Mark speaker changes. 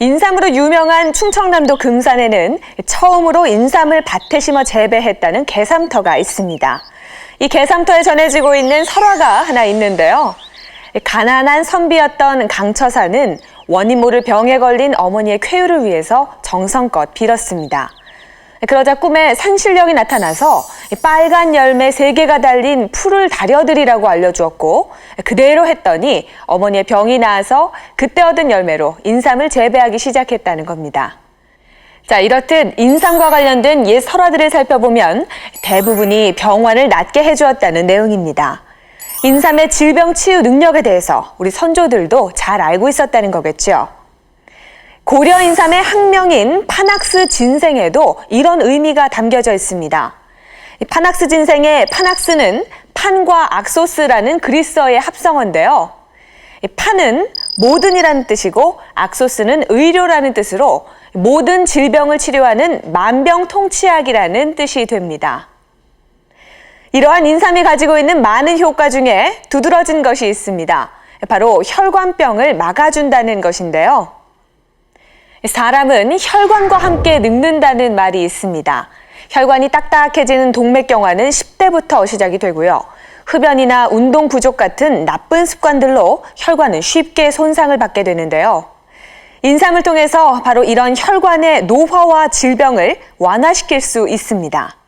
Speaker 1: 인삼으로 유명한 충청남도 금산에는 처음으로 인삼을 밭에 심어 재배했다는 개삼터가 있습니다. 이 개삼터에 전해지고 있는 설화가 하나 있는데요. 가난한 선비였던 강처사는 원인 모를 병에 걸린 어머니의 쾌유를 위해서 정성껏 빌었습니다. 그러자 꿈에 산신령이 나타나서 빨간 열매 세개가 달린 풀을 다려드리라고 알려주었고 그대로 했더니 어머니의 병이 나아서 그때 얻은 열매로 인삼을 재배하기 시작했다는 겁니다. 자, 이렇듯 인삼과 관련된 옛 설화들을 살펴보면 대부분이 병환을 낫게 해주었다는 내용입니다. 인삼의 질병 치유 능력에 대해서 우리 선조들도 잘 알고 있었다는 거겠죠. 고려 인삼의 학명인 파낙스 진생에도 이런 의미가 담겨져 있습니다. 이 파낙스 진생의 파낙스는 판과 악소스라는 그리스어의 합성어인데요. 이 판은 모든이라는 뜻이고 악소스는 의료라는 뜻으로 모든 질병을 치료하는 만병통치약이라는 뜻이 됩니다. 이러한 인삼이 가지고 있는 많은 효과 중에 두드러진 것이 있습니다. 바로 혈관병을 막아준다는 것인데요. 사람은 혈관과 함께 늙는다는 말이 있습니다. 혈관이 딱딱해지는 동맥경화는 10대부터 시작이 되고요. 흡연이나 운동 부족 같은 나쁜 습관들로 혈관은 쉽게 손상을 받게 되는데요. 인삼을 통해서 바로 이런 혈관의 노화와 질병을 완화시킬 수 있습니다.